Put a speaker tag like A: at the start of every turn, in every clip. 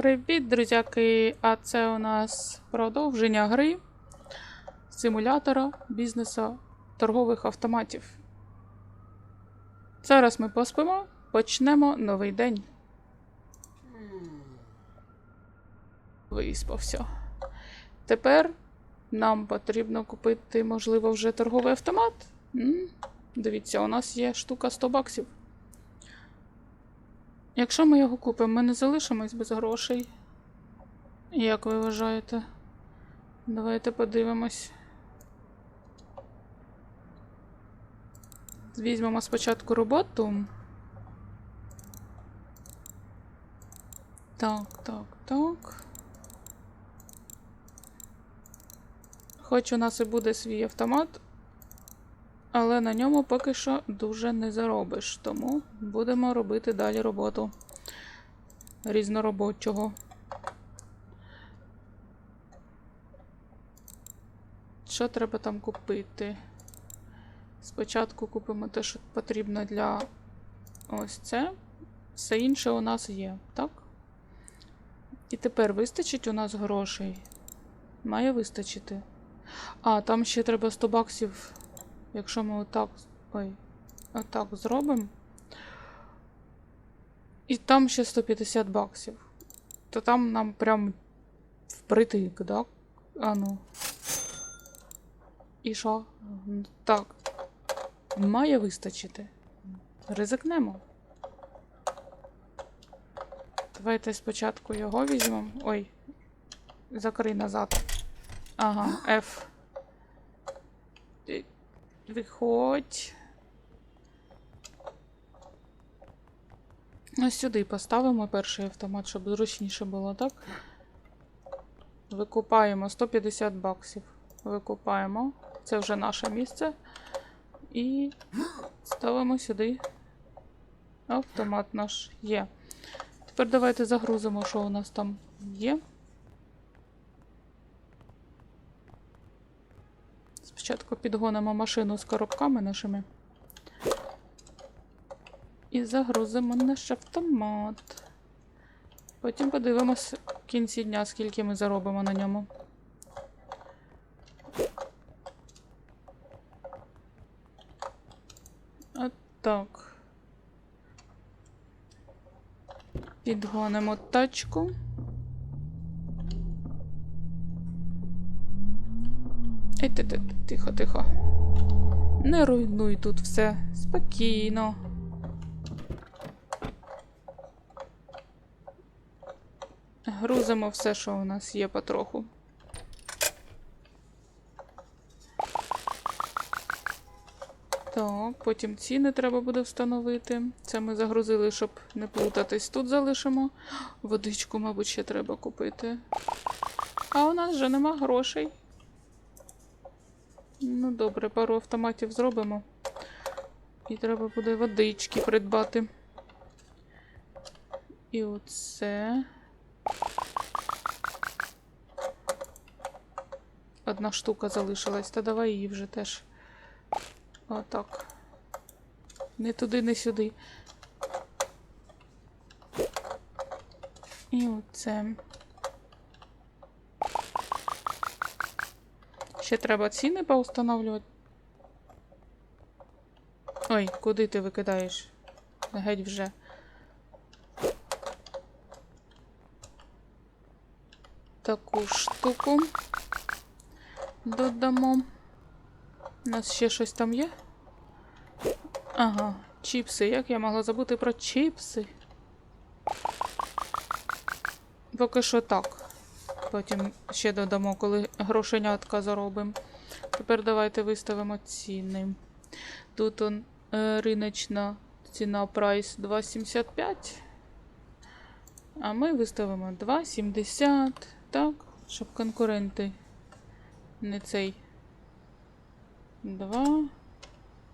A: Привіт, друзяки! А це у нас продовження гри симулятора бізнесу торгових автоматів. Зараз ми поспимо, почнемо новий день. Виспався. Тепер нам потрібно купити, можливо, вже торговий автомат. М? Дивіться, у нас є штука 100 баксів. Якщо ми його купимо, ми не залишимось без грошей. Як ви вважаєте? Давайте подивимось. Візьмемо спочатку роботу. Так, так, так. Хоч у нас і буде свій автомат, але на ньому поки що дуже не заробиш. Тому будемо робити далі роботу різноробочого. Що треба там купити? Спочатку купимо те, що потрібно для ось це. Все інше у нас є, так? І тепер вистачить у нас грошей. Має вистачити. А, там ще треба 100 баксів. Якщо ми отак. Ой, отак зробимо. І там ще 150 баксів. То там нам прям впритик, так? А ну. І що? Так. Має вистачити. Ризикнемо. Давайте спочатку його візьмемо. Ой. Закрий назад. Ага, F. Виходь. Ось сюди поставимо перший автомат, щоб зручніше було, так? Викупаємо 150 баксів. Викупаємо. Це вже наше місце. І ставимо сюди. Автомат наш є. Тепер давайте загрузимо, що у нас там є. Спочатку підгонимо машину з коробками нашими. І загрузимо наш автомат. Потім подивимось в кінці дня, скільки ми заробимо на ньому. От так. Підгонимо тачку. Ей, ти, ти, тихо, тихо. Не руйнуй тут все. Спокійно. Грузимо все, що у нас є потроху. Так, потім ціни треба буде встановити. Це ми загрузили, щоб не плутатись. Тут залишимо. Водичку, мабуть, ще треба купити. А у нас вже нема грошей. Ну, добре, пару автоматів зробимо. І треба буде водички придбати. І оце. Одна штука залишилась, та давай її вже теж. Отак. Не туди, не сюди. І оце. Ще треба ціни поустановлювати. Ой, куди ти викидаєш? Геть вже. Таку штуку додамо. У нас ще щось там є? Ага, чіпси. Як я могла забути про чіпси? Поки що так. Потім ще додамо, коли грошенятка заробимо. Тепер давайте виставимо ціни. Тут он е, риночна ціна прайс 2,75. А ми виставимо 2,70. Так, щоб конкуренти не цей. 2.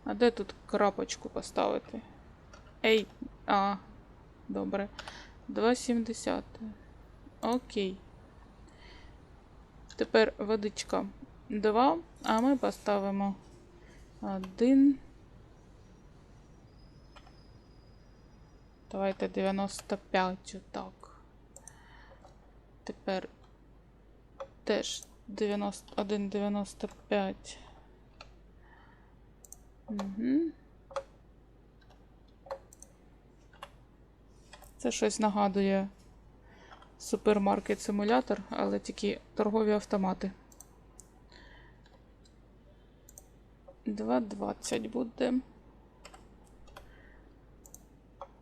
A: А де тут крапочку поставити? Ей, а, добре. 2,70. Окей. Тепер водичка 2, а ми поставимо 1. Давайте 95 отак. Тепер теж 91,95. Угу. Це щось нагадує супермаркет-симулятор, але тільки торгові автомати. 2,20 буде.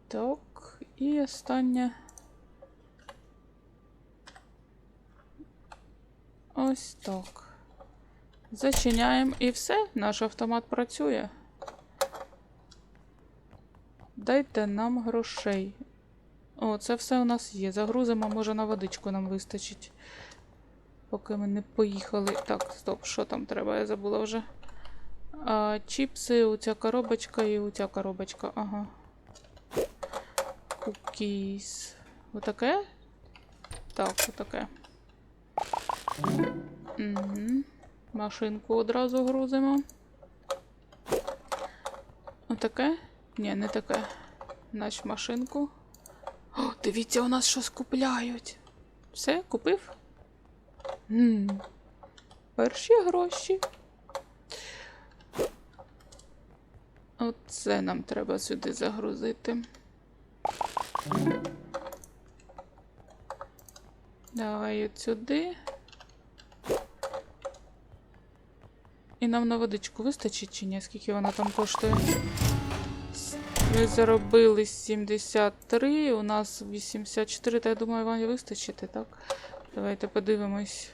A: Так, і останнє. Ось так. Зачиняємо і все, наш автомат працює. Дайте нам грошей. О, це все у нас є. Загрузимо, може на водичку нам вистачить. Поки ми не поїхали. Так, стоп, що там треба? Я забула вже. А, чіпси, оця коробочка і оця коробочка. Ага. Кукіс. Отаке? Так, отаке. Угу. Машинку одразу грузимо. Отаке? Ні, не таке. Нач машинку. О, дивіться, у нас щось купляють. Все, купив? М, Перші гроші. Оце нам треба сюди загрузити. Давай от сюди. І нам на водичку вистачить чи ні? Скільки вона там коштує? Ми заробили 73, у нас 84, та я думаю, вам вистачити, так? Давайте подивимось,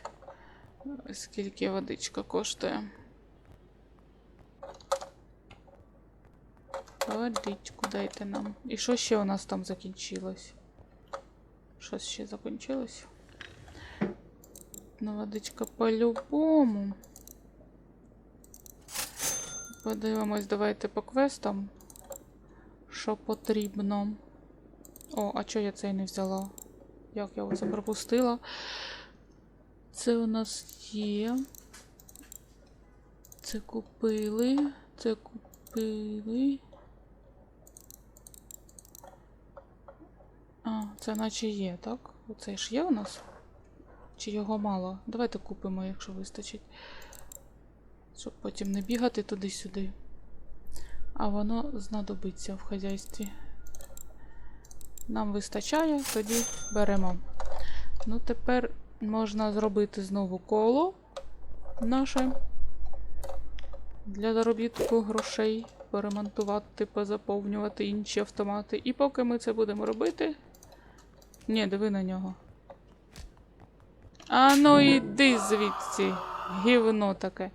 A: скільки водичка коштує. Водичку дайте нам. І що ще у нас там закінчилось? Щось ще закінчилось? Ну, водичка по-любому. Подивимось, давайте по квестам. Що потрібно. О, а чого я цей не взяла? Як я це пропустила? Це у нас є. Це купили. Це купили. А, це наче є, так? Оцей ж є у нас? Чи його мало? Давайте купимо, якщо вистачить. Щоб потім не бігати туди-сюди. А воно знадобиться в хазяйстві. Нам вистачає, тоді беремо. Ну, тепер можна зробити знову коло наше для заробітку грошей, поремонтувати, позаповнювати інші автомати. І поки ми це будемо робити. Ні, диви на нього. А ну іди звідси, гівно таке.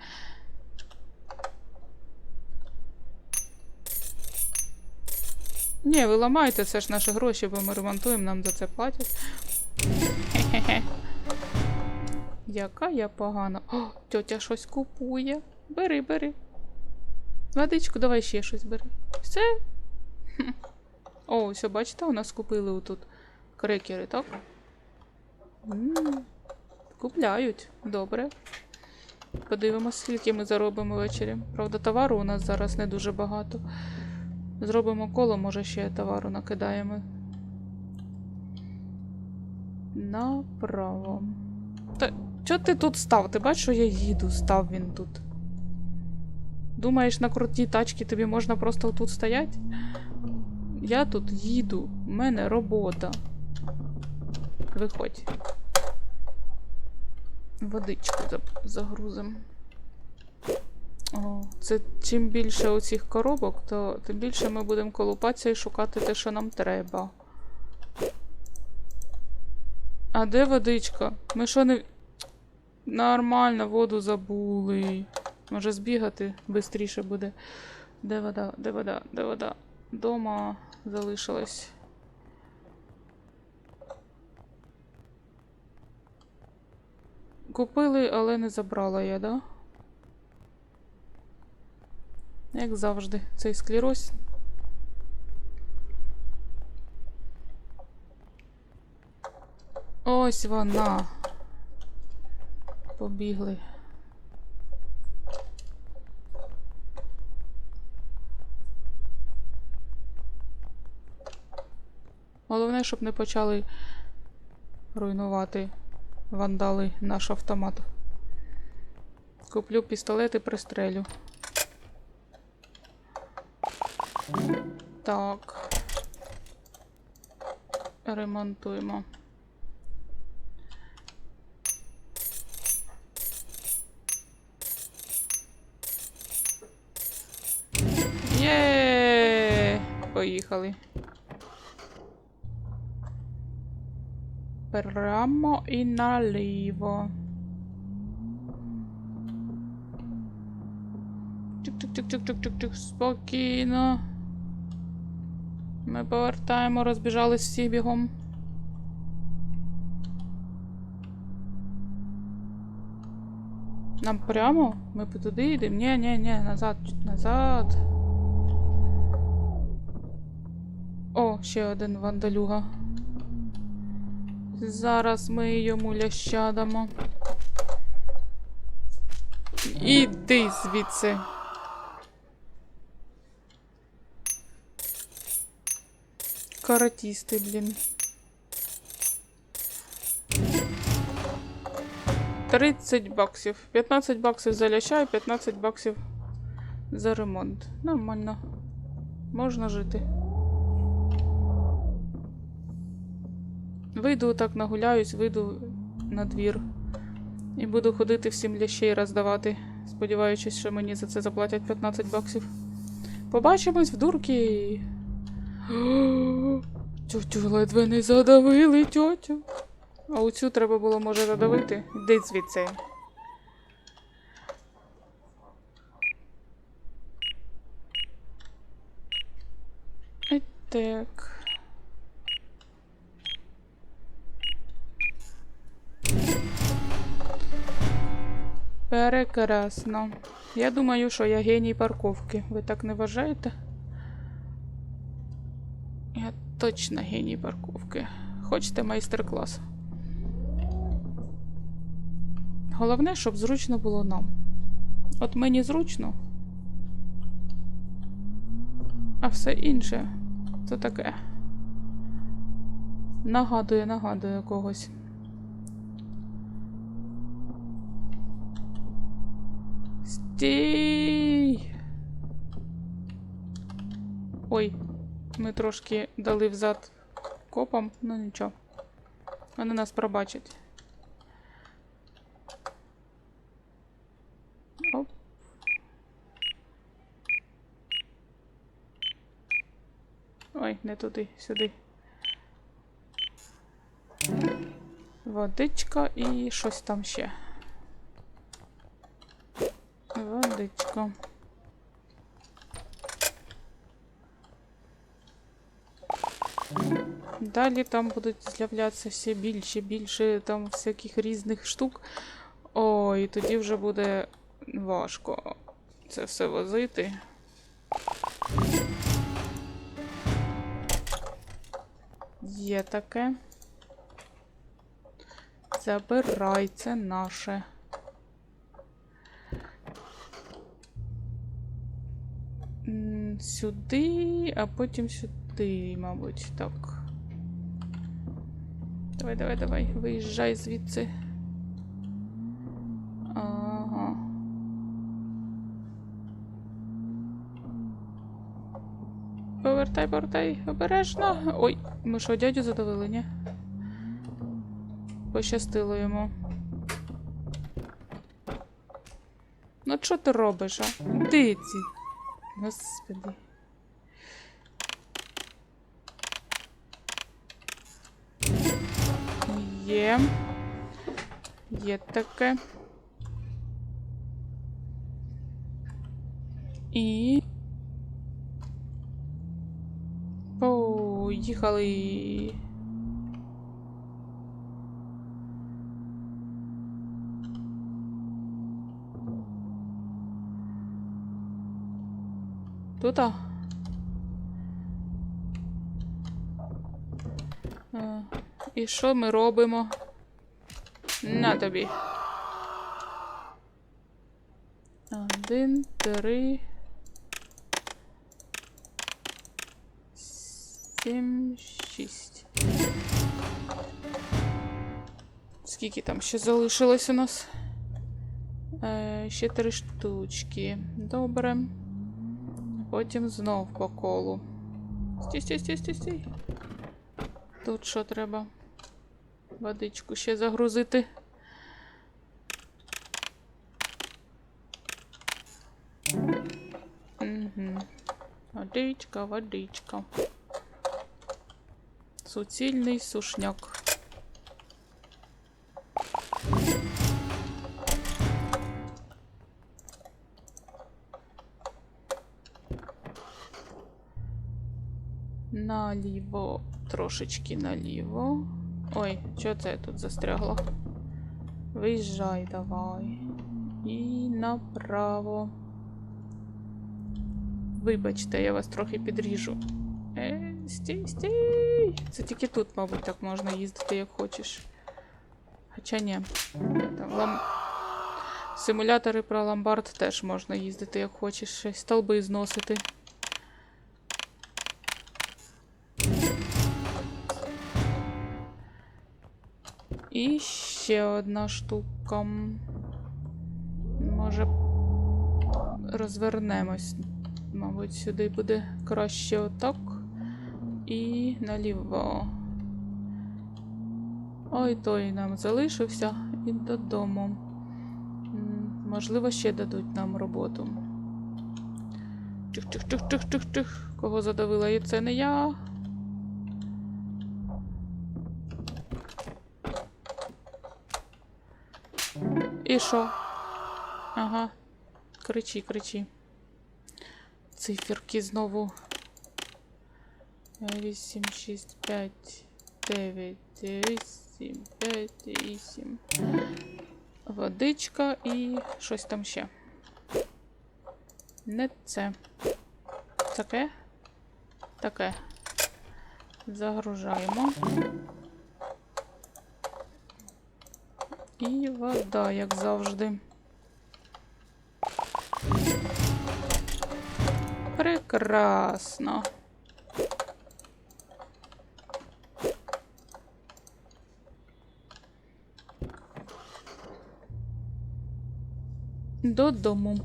A: Ні, ви ламайте, це ж наші гроші, бо ми ремонтуємо, нам за це платять. Хе-хе-хе. Яка я погана. О, тьотя щось купує. Бери, бери. Водичку, давай ще щось бери. Все. О, все, бачите, у нас купили отут крекери, так? М, Купляють. Добре. Подивимось, скільки ми заробимо ввечері. Правда, товару у нас зараз не дуже багато. Зробимо коло, може ще товару накидаємо. Направо. Та чого ти тут став? Ти бачиш, що я їду, став він тут. Думаєш, на крутій тачці тобі можна просто тут стояти? Я тут їду, у мене робота. Виходь. Водичку за- загрузим. Це чим більше оцих коробок, то тим більше ми будемо колупатися і шукати те, що нам треба. А де водичка? Ми що не. Нормально, воду забули. Може збігати швидше буде. Де вода? Де вода? Де вода? Дома залишилась. Купили, але не забрала я, да? Як завжди, цей склероз. Ось вона. Побігли. Головне, щоб не почали руйнувати вандали наш автомат. Куплю пістолет і пристрелю. Так. Ремонтуємо. Є! Поїхали. Прямо і наліво. Чик-чик-чик-чик-чик-чик. Спокійно. Ми повертаємо, розбіжались всі бігом. Нам прямо? Ми туди йдемо? Ні, ні, ні, назад, назад. О, ще один вандалюга. Зараз ми йому ляща дамо. Іди звідси. Каратісти, блін. 30 баксів. 15 баксів за ляща і 15 баксів за ремонт. Нормально. Можна жити. Вийду так нагуляюсь, вийду на двір. І буду ходити всім лящей роздавати, сподіваючись, що мені за це заплатять 15 баксів. Побачимось в дурки. Тьотю ледве не задавили, тьотю. А оцю треба було, може, задавити. Йди звідси. Ой, Так. Прекрасно. Я думаю, що я геній парковки. Ви так не вважаєте? Я точно геній парковки. Хочете майстер-клас? Головне, щоб зручно було нам. От мені зручно. А все інше це таке. Нагадує, нагадує когось. Стій! Ой, ми трошки дали взад копам, ну нічого. Вони нас пробачать. Оп. Ой, не туди, сюди. Водичка і щось там ще. Водичка. Далі там будуть з'являтися все більше, більше там всяких різних штук. Ой, і тоді вже буде важко це все возити. Є таке. Забирай, це наше. Сюди, а потім сюди, мабуть, так. Давай, давай, давай, виїжджай звідси. Ага. Повертай, повертай, обережно. Ой, ми що, дядю задавили, ні? Пощастило йому. Ну, що ти робиш, а? Де ці? Господи. Є. Є таке. І. Поїхали. Тут? А? А, І що ми робимо? На тобі. Один, три. Сім, шість. Скільки там ще залишилось у нас? Е, ще три штучки. Добре. Потім знов по колу. Стій, стій, стій, стій, стій. Тут що треба? Водичку ще загрузити. Угу. Водичка, водичка. Суцільний сушняк. Наліво, трошечки наліво. Ой, що це я тут застрягла? Виїжджай давай. І направо. Вибачте, я вас трохи підріжу. Е, стій, стій. Це тільки тут, мабуть, так можна їздити, як хочеш. Хоча ні. Там лам... Симулятори про ломбард теж можна їздити, як хочеш. Столби зносити. І ще одна штука. Може, розвернемось. Мабуть, сюди буде краще отак. І наліво. Ой, той нам залишився і додому. Можливо, ще дадуть нам роботу. Чих-чих-чих-чих-чих-чих. Кого задавила? І це не я. Що? Ага. Кричи, кричи. Циферки знову. 8, 6, 5, 9, 8, 5, 8. Водичка і щось там ще. Не це. Таке? Таке. Загружаємо. І вода, як завжди. Прекрасно. Додому.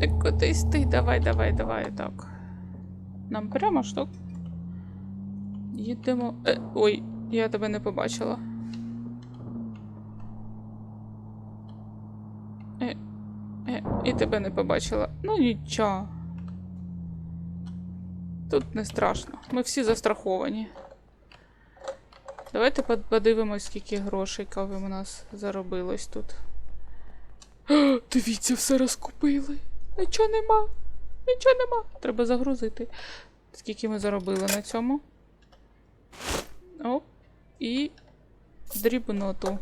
A: Так кудись ти, давай, давай, давай, так. Нам прямо так? Їдемо. Е, ой, я тебе не побачила. Е, е, і тебе не побачила. Ну нічого. Тут не страшно. Ми всі застраховані. Давайте подивимось, скільки грошей кави у нас заробилось тут. Дивіться, все розкупили. Нічого нема. Нічого нема. Треба загрузити. Скільки ми заробили на цьому? Оп. І дрібноту.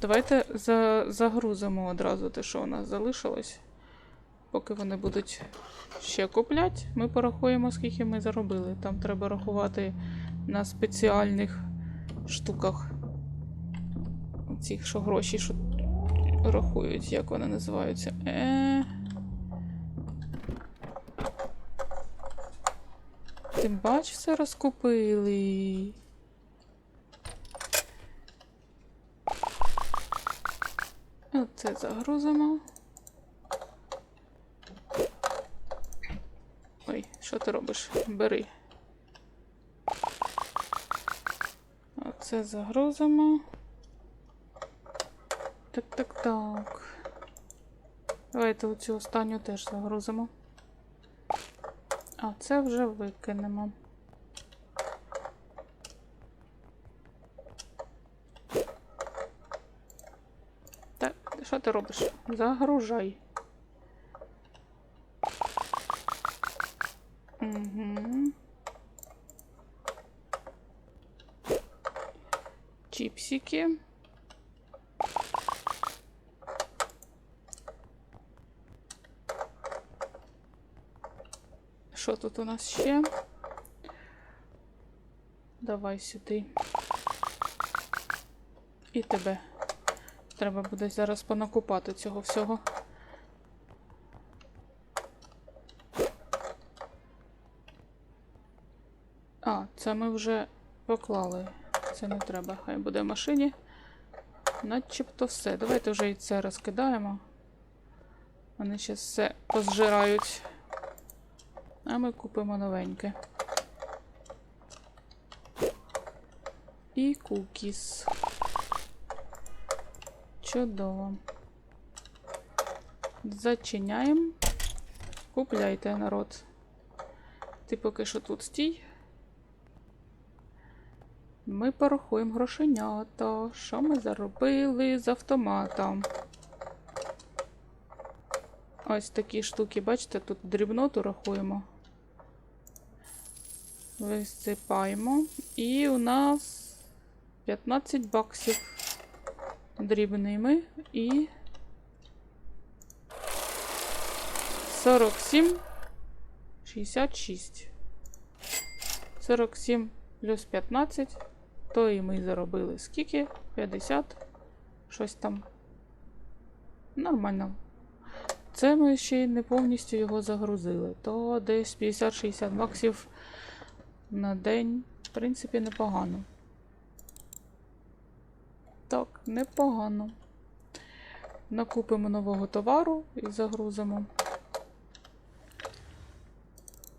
A: Давайте за... загрузимо одразу те, що у нас залишилось. Поки вони будуть ще купляти, ми порахуємо, скільки ми заробили. Там треба рахувати на спеціальних штуках. Цих, що гроші, що рахують, як вони називаються. Е... Ти бач, все розкупили. Оце загрузимо. Ой, що ти робиш? Бери. Оце загрузимо. Так, так, так. Давайте оцю останню теж загрузимо. А це вже викинемо. Так, що ти робиш? Загружай. Угу. Чіпсики. Що тут у нас ще? Давай сюди. І тебе. Треба буде зараз понакупати цього всього. А, це ми вже Поклали. Це не треба, хай буде в машині. Начебто все. Давайте вже і це розкидаємо. Вони ще все позжирають. А ми купимо новеньке. І кукіс. Чудово. Зачиняємо. Купляйте, народ. Ти поки що тут стій. Ми порахуємо грошенята. Що ми заробили з автомата? Ось такі штуки, бачите, тут дрібноту рахуємо. Висипаємо. І у нас 15 баксів дрібними і 47 66. 47 плюс 15. То і ми заробили скільки? 50. Щось там. Нормально. Це ми ще й не повністю його загрузили. То десь 50-60 баксів на день. В принципі, непогано. Так, непогано. Накупимо нового товару і загрузимо.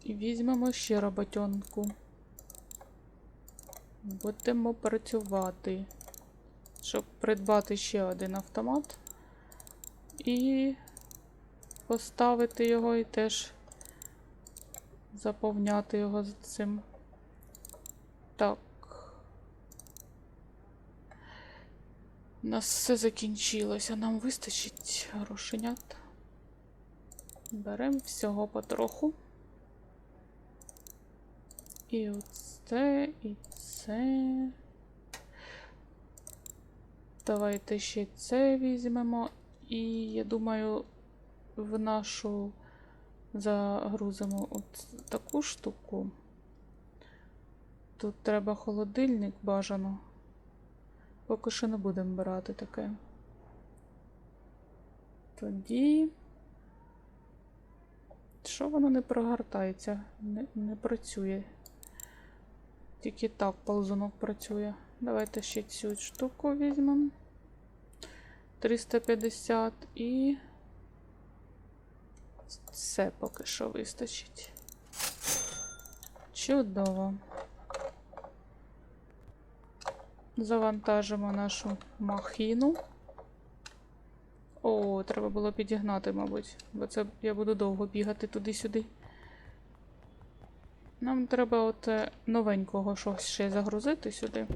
A: І візьмемо ще роботенку. Будемо працювати, щоб придбати ще один автомат і поставити його і теж заповняти його цим. Так. У нас все закінчилося. Нам вистачить грошенят. Беремо всього потроху. І оце, і це. Давайте ще це візьмемо. І я думаю, в нашу загрузимо от таку штуку. Тут треба холодильник бажано. Поки що не будемо брати таке. Тоді. Що воно не прогортається? Не, не працює. Тільки так ползунок працює. Давайте ще цю штуку візьмемо. 350 і. Все поки що вистачить. Чудово. Завантажимо нашу махіну. О, треба було підігнати, мабуть, бо це я буду довго бігати туди-сюди. Нам треба от е, новенького щось ще загрузити сюди.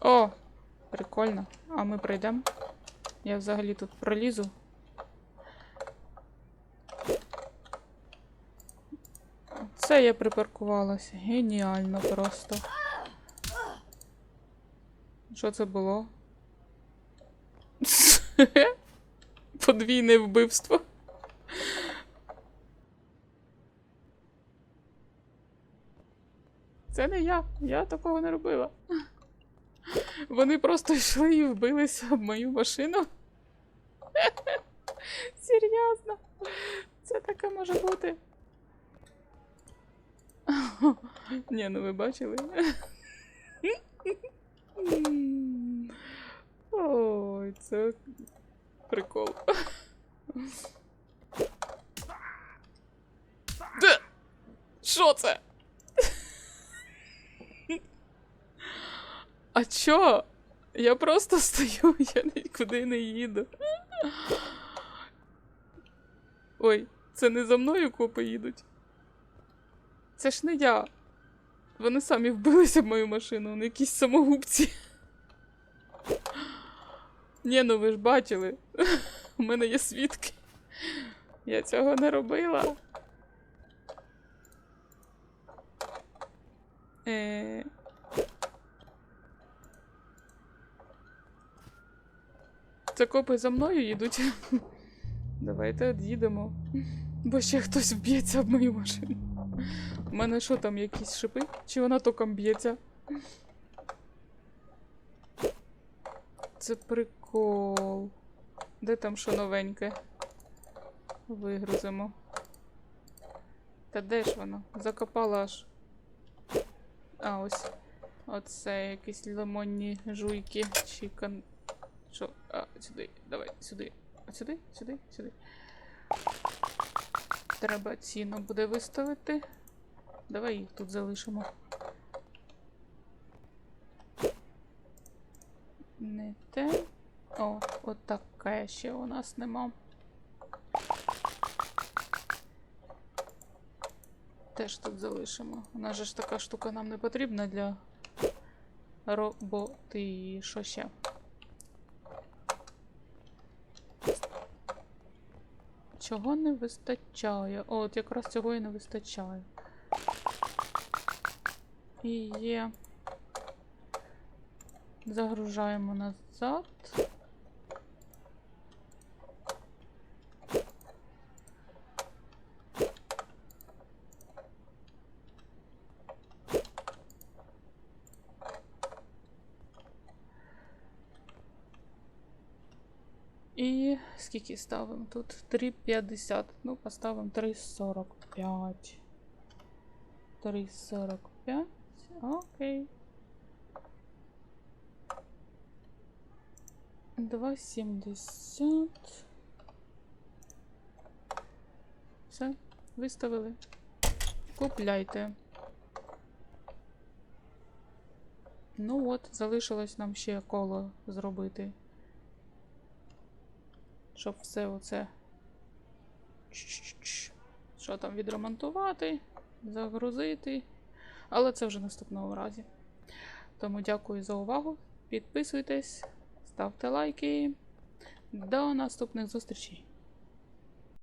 A: О! Прикольно. А ми пройдемо. Я взагалі тут пролізу. Це я припаркувалась. Геніально просто. Що це було? Подвійне вбивство. Це не я. Я такого не робила. Вони просто йшли і вбилися об мою машину. Серйозно. Це таке може бути. Ні, ну ви бачили. Ой, це прикол. Що це? А чо? Я просто стою, я нікуди не їду. Ой, це не за мною копи їдуть. Це ж не я. Вони самі вбилися в мою машину, вони якісь самогубці. Ні, ну ви ж бачили. У мене є свідки. Я цього не робила. Е... Це копи за мною їдуть. Давайте від'їдемо. Бо ще хтось вб'ється в мою машину. У мене що там, якісь шипи? Чи вона током б'ється? Це прикол. Де там що новеньке? вигрузимо. Та де ж воно? Закопала аж. А, ось. Оце якісь лимонні жуйки. Чи кон... Що? А, сюди. Давай, сюди. А сюди, сюди, сюди. Треба ціну буде виставити. Давай їх тут залишимо. Не те. О, от таке ще у нас нема. Теж тут залишимо. У нас же ж така штука нам не потрібна для роботи. Що ще? Чого не вистачає? О, от якраз цього і не вистачає. І є. Загружаємо назад. І скільки ставимо тут? 3,50. Ну, поставимо 3,45. 3,45. Окей. 2,70. Все, виставили. Купляйте. Ну от, залишилось нам ще коло зробити. Щоб все оце. Чш-чш-чш. Що там відремонтувати, загрузити. Але це вже наступного разі. Тому дякую за увагу. Підписуйтесь, ставте лайки. До наступних зустрічей!